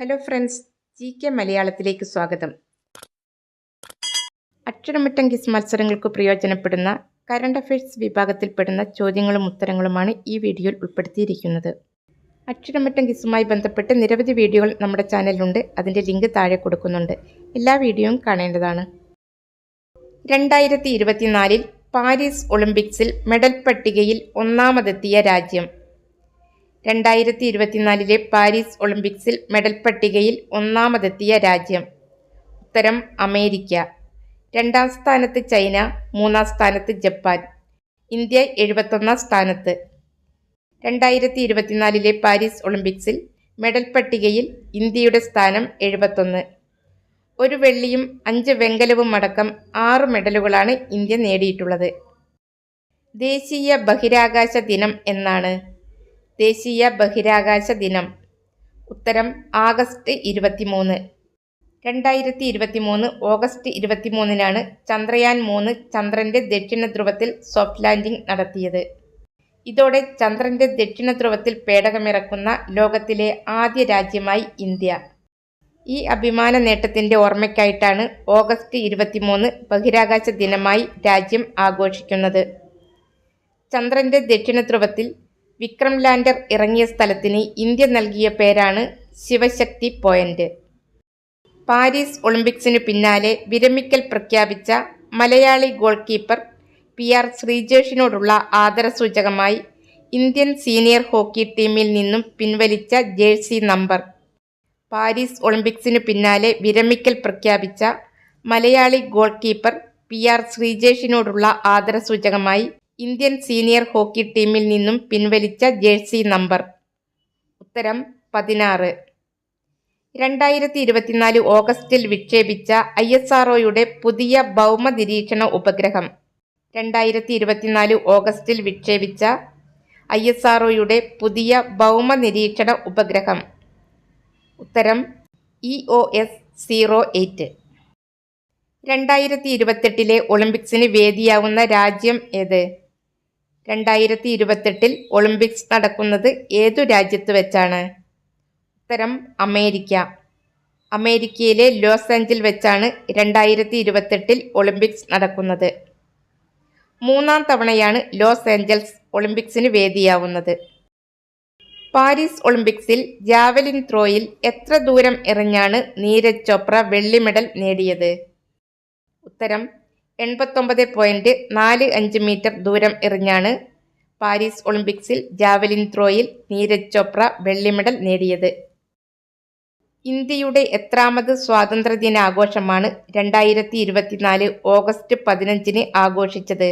Hello friends G K മലയാളത്തിലേക്ക് സ്വാഗതം. അക്ഷരമറ്റം kiss മത്സരങ്ങൾക്ക് പ്രയോജനപ്പെടുന്ന കറണ്ട് അഫയേഴ്സ് വിഭാഗത്തിൽപ്പെടുന്ന ചോദ്യങ്ങളും ഉത്തരങ്ങളുമാണ് ഈ വീഡിയോയിൽ ഉൾപ്പെടുത്തിയിരിക്കുന്നത്. അക്ഷരമറ്റം കിസുമായി ബന്ധപ്പെട്ട് നിരവധി വീഡിയോകൾ നമ്മുടെ ചാനലിലുണ്ട്. അതിന്റെ ലിങ്ക് താഴെ കൊടുക്കുന്നുണ്ട്. എല്ലാ വീഡിയോയും കാണേണ്ടതാണ്. രണ്ടായിരത്തി ഇരുപത്തിനാലിൽ പാരീസ് ഒളിമ്പിക്സിൽ മെഡൽ പട്ടികയിൽ ഒന്നാമതെത്തിയ രാജ്യം രണ്ടായിരത്തി ഇരുപത്തിനാലിലെ പാരീസ് ഒളിമ്പിക്സിൽ മെഡൽ പട്ടികയിൽ ഒന്നാമതെത്തിയ രാജ്യം. ഉത്തരം അമേരിക്ക. രണ്ടാം സ്ഥാനത്ത് ചൈന മൂന്നാം സ്ഥാനത്ത് ജപ്പാൻ. ഇന്ത്യ എഴുപത്തൊന്നാം സ്ഥാനത്ത്. രണ്ടായിരത്തി ഇരുപത്തിനാലിലെ പാരീസ് ഒളിമ്പിക്സിൽ മെഡൽ പട്ടികയിൽ ഇന്ത്യയുടെ സ്ഥാനം എഴുപത്തൊന്ന്. ഒരു വെള്ളിയും അഞ്ച് വെങ്കലവും അടക്കം ആറ് മെഡലുകളാണ് ഇന്ത്യ നേടിയിട്ടുള്ളത്. ദേശീയ ബഹിരാകാശ ദിനം എന്നാണ്. ദേശീയ ബഹിരാകാശ ദിനം. ഉത്തരം ആഗസ്റ്റ് ഇരുപത്തിമൂന്ന്. രണ്ടായിരത്തി ഇരുപത്തിമൂന്ന് ഓഗസ്റ്റ് ഇരുപത്തിമൂന്നിനാണ് ചന്ദ്രയാൻ മൂന്ന് ചന്ദ്രന്റെ ദക്ഷിണ ധ്രുവത്തിൽ സോഫ്റ്റ് ലാൻഡിംഗ് നടത്തിയത്. ഇതോടെ ചന്ദ്രന്റെ ദക്ഷിണ ധ്രുവത്തിൽ പേടകമിറക്കുന്ന ലോകത്തിലെ ആദ്യ രാജ്യമായി ഇന്ത്യ. ഈ അഭിമാന നേട്ടത്തിന്റെ ഓർമ്മയ്ക്കായിട്ടാണ് ഓഗസ്റ്റ് ഇരുപത്തിമൂന്ന് ബഹിരാകാശ ദിനമായി രാജ്യം ആഘോഷിക്കുന്നത്. ചന്ദ്രന്റെ ദക്ഷിണ ധ്രുവത്തിൽ വിക്രം ലാൻഡർ ഇറങ്ങിയ സ്ഥലത്തിന് ഇന്ത്യ നൽകിയ പേരാണ് ശിവശക്തി പോയിന്റ്. പാരീസ് ഒളിമ്പിക്സിന് പിന്നാലെ വിരമിക്കൽ പ്രഖ്യാപിച്ച മലയാളി ഗോൾ കീപ്പർ പി ആർ ശ്രീജേഷിനോടുള്ള ആദരസൂചകമായി ഇന്ത്യൻ സീനിയർ ഹോക്കി ടീമിൽ നിന്നും പിൻവലിച്ച ജേഴ്സി നമ്പർ. പാരീസ് ഒളിമ്പിക്സിന് പിന്നാലെ വിരമിക്കൽ പ്രഖ്യാപിച്ച മലയാളി ഗോൾ കീപ്പർ പി ആർ ശ്രീജേഷിനോടുള്ള ആദരസൂചകമായി ഇന്ത്യൻ സീനിയർ ഹോക്കി ടീമിൽ നിന്നും പിൻവലിച്ച ജേഴ്സി നമ്പർ. ഉത്തരം പതിനാറ്. രണ്ടായിരത്തി ഇരുപത്തിനാല് ഓഗസ്റ്റിൽ വിക്ഷേപിച്ച ഐ എസ് ആർഒയുടെ പുതിയ ഭൗമ നിരീക്ഷണ ഉപഗ്രഹം. രണ്ടായിരത്തി ഇരുപത്തിനാല് ഓഗസ്റ്റിൽ വിക്ഷേപിച്ച ഐ എസ് ആർഒയുടെ പുതിയ ഭൗമ നിരീക്ഷണ ഉപഗ്രഹം. ഉത്തരം E O S zero eight. രണ്ടായിരത്തി ഇരുപത്തെട്ടിലെ ഒളിമ്പിക്സിന് വേദിയാവുന്ന രാജ്യം ഏത്? രണ്ടായിരത്തി ഇരുപത്തെട്ടിൽ ഒളിമ്പിക്സ് നടക്കുന്നത് ഏതു രാജ്യത്ത് വെച്ചാണ്? ഉത്തരം അമേരിക്ക. അമേരിക്കയിലെ ലോസ് ആഞ്ചിൽ വെച്ചാണ് രണ്ടായിരത്തി ഇരുപത്തെട്ടിൽ ഒളിമ്പിക്സ് നടക്കുന്നത്. മൂന്നാം തവണയാണ് ലോസ് ഏഞ്ചൽസ് ഒളിമ്പിക്സിന് വേദിയാവുന്നത്. പാരീസ് ഒളിമ്പിക്സിൽ ജാവലിൻ ത്രോയിൽ എത്ര ദൂരം എറിഞ്ഞാണ് നീരജ് ചോപ്ര വെള്ളി മെഡൽ നേടിയത്? ഉത്തരം എൺപത്തൊമ്പത് പോയിന്റ് നാല് അഞ്ച് മീറ്റർ ദൂരം എറിഞ്ഞാണ് പാരീസ് ഒളിമ്പിക്സിൽ ജാവലിൻ ത്രോയിൽ നീരജ് ചോപ്ര വെള്ളി മെഡൽ നേടിയത്. ഇന്ത്യയുടെ എത്രാമത് സ്വാതന്ത്ര്യദിനാഘോഷമാണ് രണ്ടായിരത്തി ഇരുപത്തിനാല് ഓഗസ്റ്റ് പതിനഞ്ചിന് ആഘോഷിച്ചത്.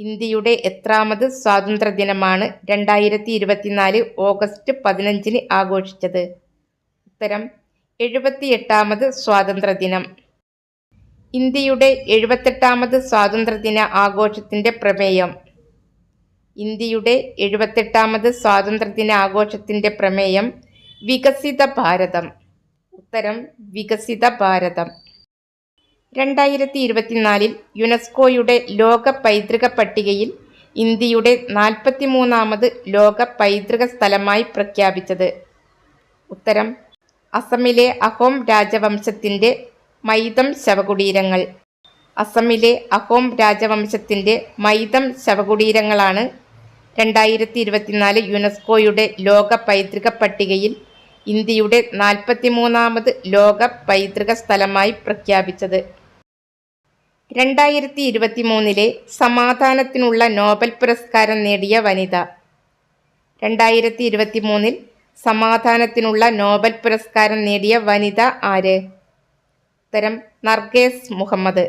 ഇന്ത്യയുടെ എത്രാമത് സ്വാതന്ത്ര്യദിനമാണ് രണ്ടായിരത്തി ഇരുപത്തിനാല് ഓഗസ്റ്റ് പതിനഞ്ചിന് ആഘോഷിച്ചത്. ഉത്തരം എഴുപത്തിയെട്ടാമത് സ്വാതന്ത്ര്യദിനം. ഇന്ത്യയുടെ എഴുപത്തെട്ടാമത് സ്വാതന്ത്ര്യദിന ആഘോഷത്തിന്റെ പ്രമേയം. ഇന്ത്യയുടെ എഴുപത്തെട്ടാമത് സ്വാതന്ത്ര്യദിന ആഘോഷത്തിന്റെ പ്രമേയം വികസിത ഭാരതം. ഉത്തരം വികസിത ഭാരതം. രണ്ടായിരത്തി ഇരുപത്തിനാലിൽ യുനെസ്കോയുടെ ലോക പൈതൃക പട്ടികയിൽ ഇന്ത്യയുടെ നാൽപ്പത്തിമൂന്നാമത് ലോക പൈതൃക സ്ഥലമായി പ്രഖ്യാപിച്ചത്. ഉത്തരം അസമിലെ അഹോം രാജവംശത്തിന്റെ മൈതം ശവകുടീരങ്ങൾ. അസമിലെ അഹോം രാജവംശത്തിന്റെ മൈതം ശവകുടീരങ്ങളാണ് രണ്ടായിരത്തി ഇരുപത്തിനാല് യുനെസ്കോയുടെ ലോക പൈതൃക പട്ടികയിൽ ഇന്ത്യയുടെ നാൽപ്പത്തിമൂന്നാമത് ലോക പൈതൃക സ്ഥലമായി പ്രഖ്യാപിച്ചത്. രണ്ടായിരത്തി ഇരുപത്തി മൂന്നിലെ സമാധാനത്തിനുള്ള നോബൽ പുരസ്കാരം നേടിയ വനിത. രണ്ടായിരത്തി ഇരുപത്തി മൂന്നിൽ സമാധാനത്തിനുള്ള നോബൽ പുരസ്കാരം നേടിയ വനിത ആര്? ഉത്തരം നർഗേസ് മുഹമ്മദ്.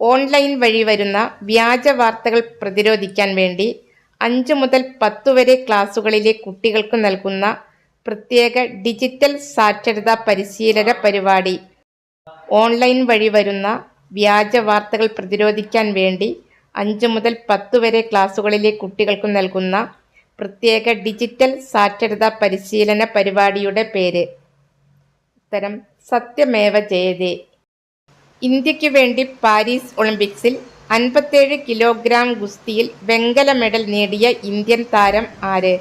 ഓൺലൈൻ വഴി വരുന്ന വ്യാജ വാർത്തകൾ പ്രതിരോധിക്കാൻ വേണ്ടി അഞ്ച് മുതൽ പത്തു വരെ ക്ലാസുകളിലെ കുട്ടികൾക്ക് നൽകുന്ന പ്രത്യേക ഡിജിറ്റൽ സാക്ഷരതാ പരിശീലന പരിപാടി. ഓൺലൈൻ വഴി വരുന്ന വ്യാജ വാർത്തകൾ പ്രതിരോധിക്കാൻ വേണ്ടി അഞ്ച് മുതൽ പത്ത് വരെ ക്ലാസുകളിലെ കുട്ടികൾക്ക് നൽകുന്ന പ്രത്യേക ഡിജിറ്റൽ സാക്ഷരതാ പരിശീലന പരിപാടിയുടെ പേര്. ഉത്തരം സത്യമേവ ജയതേ. ഇന്ത്യയ്ക്ക് വേണ്ടി പാരീസ് ഒളിമ്പിക്സിൽ അൻപത്തേഴ് കിലോഗ്രാം ഗുസ്തിയിൽ വെങ്കല മെഡൽ നേടിയ ഇന്ത്യൻ താരം ആര്?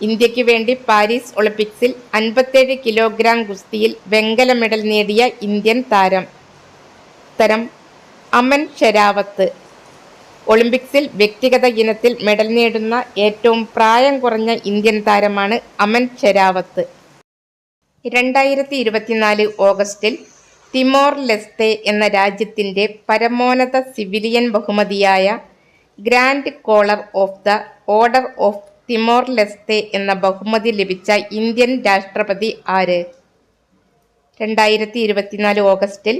ഇന്ത്യയ്ക്ക് വേണ്ടി പാരീസ് ഒളിമ്പിക്സിൽ അൻപത്തേഴ് കിലോഗ്രാം ഗുസ്തിയിൽ വെങ്കല മെഡൽ നേടിയ ഇന്ത്യൻ താരം. ഉത്തരം അമൻ ഷെരാവത്ത്. ഒളിമ്പിക്സിൽ വ്യക്തിഗത ഇനത്തിൽ മെഡൽ നേടുന്ന ഏറ്റവും പ്രായം കുറഞ്ഞ ഇന്ത്യൻ താരമാണ് അമൻ ഷെരാവത്ത്. രണ്ടായിരത്തി ഇരുപത്തിനാല് ഓഗസ്റ്റിൽ തിമോർ ലെസ്തെ എന്ന രാജ്യത്തിന്റെ പരമോന്നത സിവിലിയൻ ബഹുമതിയായ grand collar of the order of Timor Leste എന്ന ബഹുമതി ലഭിച്ച ഇന്ത്യൻ രാഷ്ട്രപതി ആര്? രണ്ടായിരത്തി ഇരുപത്തിനാല് ഓഗസ്റ്റിൽ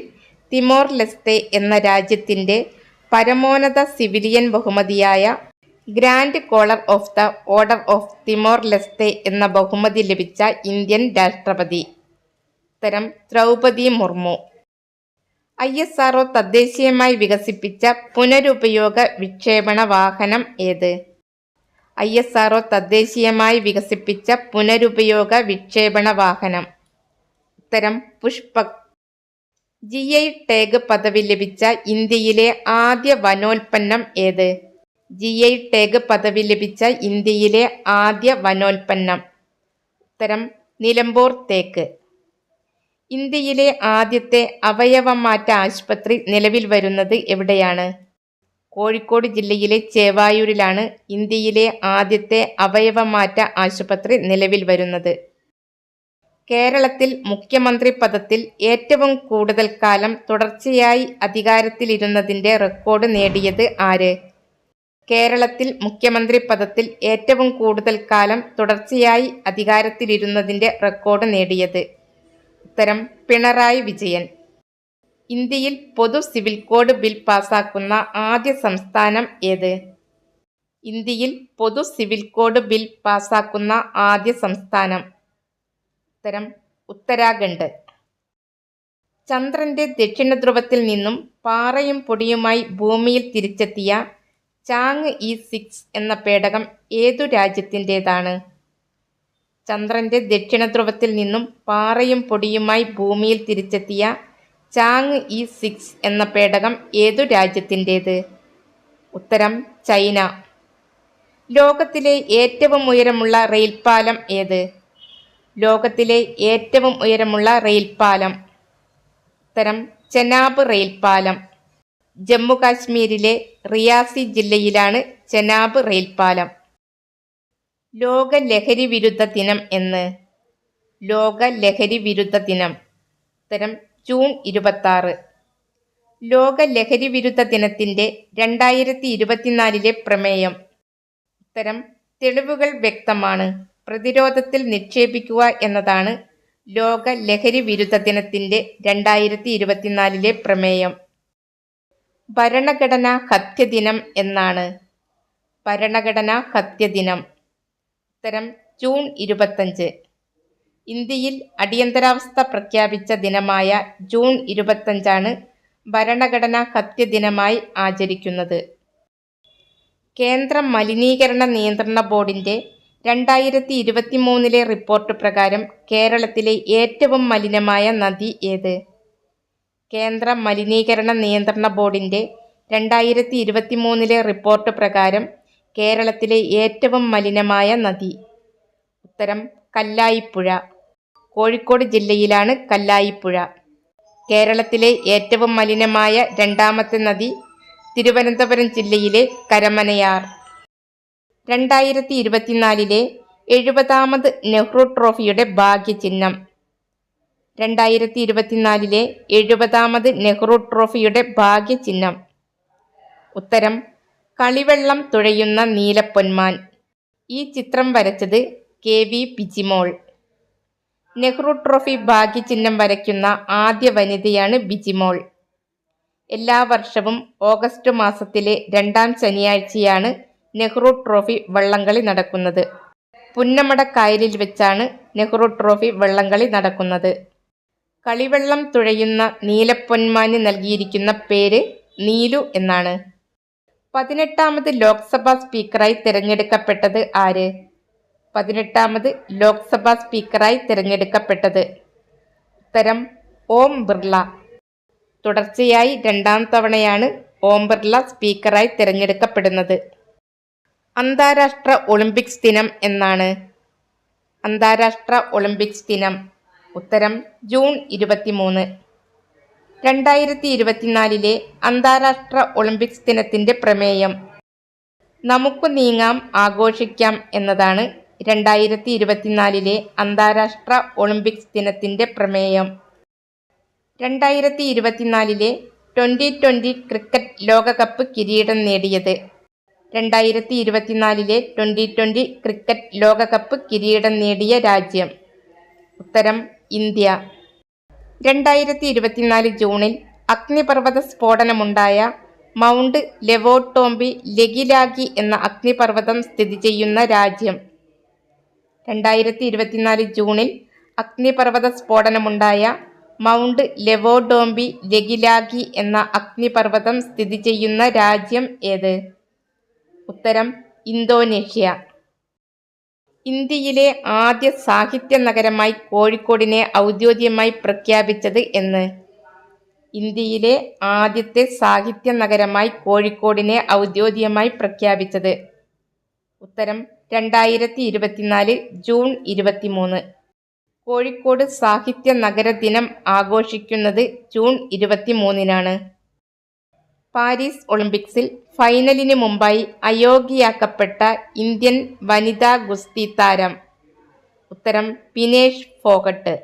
തിമോർ ലെസ്തെ എന്ന രാജ്യത്തിന്റെ പരമോന്നത സിവിലിയൻ ബഹുമതിയായ grand collar of the order of Timor Leste എന്ന ബഹുമതി ലഭിച്ച ഇന്ത്യൻ രാഷ്ട്രപതി. ഉത്തരം Draupadi Murmu. I S R തദ്ദേശീയമായി വികസിപ്പിച്ച പുനരുപയോഗ വിക്ഷേപണ വാഹനം ഏത്? ഐ എസ് ആർ തദ്ദേശീയമായി വികസിപ്പിച്ച പുനരുപയോഗ വിക്ഷേപണ വാഹനം. ഉത്തരം പുഷ്പക് ജി ഐ ടേഗ് പദവി ലഭിച്ച ഇന്ത്യയിലെ ആദ്യ വനോൽപ്പന്നം ഏത്? ജി ഐ ടേഗ് പദവി ലഭിച്ച ഇന്ത്യയിലെ ആദ്യ വനോൽപ്പന്നം. ഉത്തരം നിലമ്പൂർ തേക്ക്. ഇന്ത്യയിലെ ആദ്യത്തെ അവയവമാറ്റ ആശുപത്രി നിലവിൽ വരുന്നത് എവിടെയാണ്? കോഴിക്കോട് ജില്ലയിലെ ചേവായൂരിലാണ് ഇന്ത്യയിലെ ആദ്യത്തെ അവയവമാറ്റ ആശുപത്രി നിലവിൽ വരുന്നത്. കേരളത്തിൽ മുഖ്യമന്ത്രി പദത്തിൽ ഏറ്റവും കൂടുതൽ കാലം തുടർച്ചയായി അധികാരത്തിലിരുന്നതിന്റെ റെക്കോർഡ് നേടിയത് ആര്? കേരളത്തിൽ മുഖ്യമന്ത്രി പദത്തിൽ ഏറ്റവും കൂടുതൽ കാലം തുടർച്ചയായി അധികാരത്തിലിരുന്നതിന്റെ റെക്കോർഡ് നേടിയത്. ഉത്തരം പിണറായി വിജയൻ. ഇന്ത്യയിൽ പൊതു സിവിൽ കോഡ് ബിൽ പാസാക്കുന്ന ആദ്യ സംസ്ഥാനം ഏത്? ഇന്ത്യയിൽ പൊതു സിവിൽ കോഡ് ബിൽ പാസാക്കുന്ന ആദ്യ സംസ്ഥാനം. ഉത്തരം ഉത്തരാഖണ്ഡ്. ചന്ദ്രന്റെ ദക്ഷിണധ്രുവത്തിൽ നിന്നും പാറയും പൊടിയുമായി ഭൂമിയിൽ തിരിച്ചെത്തിയ ചാങ് ഇ സിക്സ് എന്ന പേടകം ഏതു രാജ്യത്തിന്റേതാണ്? ചന്ദ്രന്റെ ദക്ഷിണ ധ്രുവത്തിൽ നിന്നും പാറയും പൊടിയുമായി ഭൂമിയിൽ തിരിച്ചെത്തിയ ചാങ് ഇ സിക്സ് എന്ന പേടകം ഏതു രാജ്യത്തിന്റേത്? ഉത്തരം ചൈന. ലോകത്തിലെ ഏറ്റവും ഉയരമുള്ള റെയിൽപാലം ഏത്? ലോകത്തിലെ ഏറ്റവും ഉയരമുള്ള റെയിൽപാലം ഉത്തരം ചെനാബ് റെയിൽപാലം ജമ്മു കാശ്മീരിലെ റിയാസി ജില്ലയിലാണ് ചെനാബ് റെയിൽപാലം ലോക ലഹരി വിരുദ്ധ ദിനം എന്ന്. ലോക ലഹരി വിരുദ്ധ ദിനം. ഉത്തരം ജൂൺ ഇരുപത്താറ്. ലോക ലഹരി വിരുദ്ധ ദിനത്തിന്റെ രണ്ടായിരത്തി ഇരുപത്തിനാലിലെ പ്രമേയം. ഉത്തരം തെളിവുകൾ വ്യക്തമാണ്. പ്രതിരോധത്തിൽ നിക്ഷേപിക്കുക എന്നതാണ് ലോക ലഹരി വിരുദ്ധ ദിനത്തിന്റെ രണ്ടായിരത്തി ഇരുപത്തിനാലിലെ പ്രമേയം. ഭരണഘടനാ ഹത്യദിനം എന്നാണ്. ഭരണഘടനാ ഹത്യദിനം ഉത്തരം ജൂൺ ഇരുപത്തഞ്ച്. ഇന്ത്യയിൽ അടിയന്തരാവസ്ഥ പ്രഖ്യാപിച്ച ദിനമായ ജൂൺ ഇരുപത്തഞ്ചാണ് ഭരണഘടനാ ഹത്യദിനമായി ആചരിക്കുന്നത്. കേന്ദ്ര മലിനീകരണ നിയന്ത്രണ ബോർഡിന്റെ രണ്ടായിരത്തി ഇരുപത്തി മൂന്നിലെ റിപ്പോർട്ട് പ്രകാരം കേരളത്തിലെ ഏറ്റവും മലിനമായ നദി ഏത്? കേന്ദ്ര മലിനീകരണ നിയന്ത്രണ ബോർഡിന്റെ രണ്ടായിരത്തി ഇരുപത്തി മൂന്നിലെ റിപ്പോർട്ട് പ്രകാരം കേരളത്തിലെ ഏറ്റവും മലിനമായ നദി. ഉത്തരം കല്ലായിപ്പുഴ. കോഴിക്കോട് ജില്ലയിലാണ് കല്ലായിപ്പുഴ. കേരളത്തിലെ ഏറ്റവും മലിനമായ രണ്ടാമത്തെ നദി തിരുവനന്തപുരം ജില്ലയിലെ കരമനയാർ. രണ്ടായിരത്തി ഇരുപത്തിനാലിലെ എഴുപതാമത് നെഹ്റു ട്രോഫിയുടെ ഭാഗ്യചിഹ്നം. രണ്ടായിരത്തി ഇരുപത്തിനാലിലെ എഴുപതാമത് നെഹ്റു ട്രോഫിയുടെ ഭാഗ്യചിഹ്നം. ഉത്തരം കളിവെള്ളം തുഴയുന്ന നീലപ്പൊന്മാൻ. ഈ ചിത്രം വരച്ചത് K V Bijimol. Nehru trophy ഭാഗ്യചിഹ്നം വരയ്ക്കുന്ന ആദ്യ വനിതയാണ് ബിജിമോൾ. എല്ലാ വർഷവും ഓഗസ്റ്റ് മാസത്തിലെ രണ്ടാം ശനിയാഴ്ചയാണ് നെഹ്റു ട്രോഫി വള്ളംകളി നടക്കുന്നത്. പുന്നമട കായലിൽ വെച്ചാണ് നെഹ്റു ട്രോഫി വള്ളംകളി നടക്കുന്നത്. കളിവെള്ളം തുഴയുന്ന നീലപ്പൊന്മാന് നൽകിയിരിക്കുന്ന പേര് നീലു എന്നാണ്. പതിനെട്ടാമത് ലോക്സഭാ സ്പീക്കറായി തിരഞ്ഞെടുക്കപ്പെട്ടത് ആര്? പതിനെട്ടാമത് ലോക്സഭാ സ്പീക്കറായി തിരഞ്ഞെടുക്കപ്പെട്ടത് ഉത്തരം ഓം ബിർള. തുടർച്ചയായി രണ്ടാം തവണയാണ് ഓം ബിർള സ്പീക്കറായി തിരഞ്ഞെടുക്കപ്പെടുന്നത്. അന്താരാഷ്ട്ര ഒളിമ്പിക്സ് ദിനം എന്നാണ്. അന്താരാഷ്ട്ര ഒളിമ്പിക്സ് ദിനം. ഉത്തരം ജൂൺ ഇരുപത്തിമൂന്ന്. രണ്ടായിരത്തി ഇരുപത്തിനാലിലെ അന്താരാഷ്ട്ര ഒളിമ്പിക്സ് ദിനത്തിന്റെ പ്രമേയം. നമുക്ക് നീങ്ങാം ആഘോഷിക്കാം എന്നതാണ് രണ്ടായിരത്തി ഇരുപത്തിനാലിലെ അന്താരാഷ്ട്ര ഒളിമ്പിക്സ് ദിനത്തിന്റെ പ്രമേയം. രണ്ടായിരത്തി ഇരുപത്തിനാലിലെ ട്വന്റി ട്വന്റി ക്രിക്കറ്റ് ലോകകപ്പ് കിരീടം നേടിയത്. രണ്ടായിരത്തി ഇരുപത്തിനാലിലെ ട്വന്റി ട്വന്റി ക്രിക്കറ്റ് ലോകകപ്പ് കിരീടം നേടിയ രാജ്യം. ഉത്തരം ഇന്ത്യ. രണ്ടായിരത്തി ഇരുപത്തിനാല് ജൂണിൽ അഗ്നിപർവത സ്ഫോടനമുണ്ടായ മൗണ്ട് ലെവോട്ടോംബി ലെഗിലാഗി എന്ന അഗ്നിപർവതം സ്ഥിതി ചെയ്യുന്ന രാജ്യം. രണ്ടായിരത്തി ഇരുപത്തിനാല് ജൂണിൽ അഗ്നിപർവത സ്ഫോടനമുണ്ടായ മൗണ്ട് ലെവോഡോംബി ലെഗിലാഗി എന്ന അഗ്നിപർവതം സ്ഥിതി ചെയ്യുന്ന രാജ്യം ഏത്? ഉത്തരം ഇന്തോനേഷ്യ. ഇന്ത്യയിലെ ആദ്യ സാഹിത്യ നഗരമായി കോഴിക്കോടിനെ ഔദ്യോഗികമായി പ്രഖ്യാപിച്ചത് എന്ന്. ഇന്ത്യയിലെ ആദ്യത്തെ സാഹിത്യ നഗരമായി കോഴിക്കോടിനെ ഔദ്യോഗികമായി പ്രഖ്യാപിച്ചത്. ഉത്തരം രണ്ടായിരത്തി ഇരുപത്തിനാല് ജൂൺ ഇരുപത്തിമൂന്ന്. കോഴിക്കോട് സാഹിത്യ നഗര ദിനം ആഘോഷിക്കുന്നത് ജൂൺ ഇരുപത്തിമൂന്നിനാണ്. പാരീസ് ഒളിമ്പിക്സിൽ ഫൈനലിന് മുമ്പായി അയോഗ്യയാക്കപ്പെട്ട ഇന്ത്യൻ വനിതാ ഗുസ്തി താരം. ഉത്തരം പിനേഷ് ഫോഗട്ട്.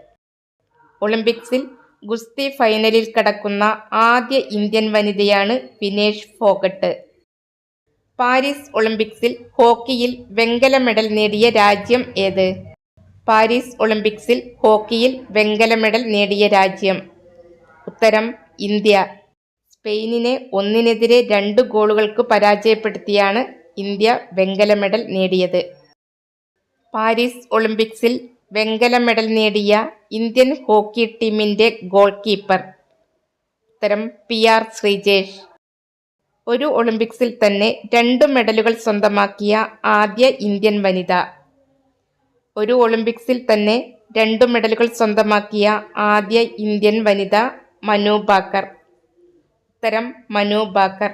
ഒളിമ്പിക്സിൽ ഗുസ്തി ഫൈനലിൽ കടക്കുന്ന ആദ്യ ഇന്ത്യൻ വനിതയാണ് പിനേഷ് ഫോഗട്ട്. പാരീസ് ഒളിമ്പിക്സിൽ ഹോക്കിയിൽ വെങ്കല മെഡൽ നേടിയ രാജ്യം ഏത്? പാരീസ് ഒളിമ്പിക്സിൽ ഹോക്കിയിൽ വെങ്കല മെഡൽ നേടിയ രാജ്യം. ഉത്തരം ഇന്ത്യ. സ്പെയിനിനെ ഒന്നിനെതിരെ രണ്ട് ഗോളുകൾക്ക് പരാജയപ്പെടുത്തിയാണ് ഇന്ത്യ വെങ്കല മെഡൽ നേടിയത്. പാരീസ് ഒളിമ്പിക്സിൽ വെങ്കല മെഡൽ നേടിയ ഇന്ത്യൻ ഹോക്കി ടീമിന്റെ ഗോൾ കീപ്പർ ഉത്തരം പി ആർ ശ്രീജേഷ്. ഒരു ഒളിമ്പിക്സിൽ തന്നെ രണ്ട് മെഡലുകൾ സ്വന്തമാക്കിയ ആദ്യ ഇന്ത്യൻ വനിത. ഒരു ഒളിമ്പിക്സിൽ തന്നെ രണ്ട് മെഡലുകൾ സ്വന്തമാക്കിയ ആദ്യ ഇന്ത്യൻ വനിത മനു ഭാക്കർ ഉത്തരം മനു ഭാക്കർ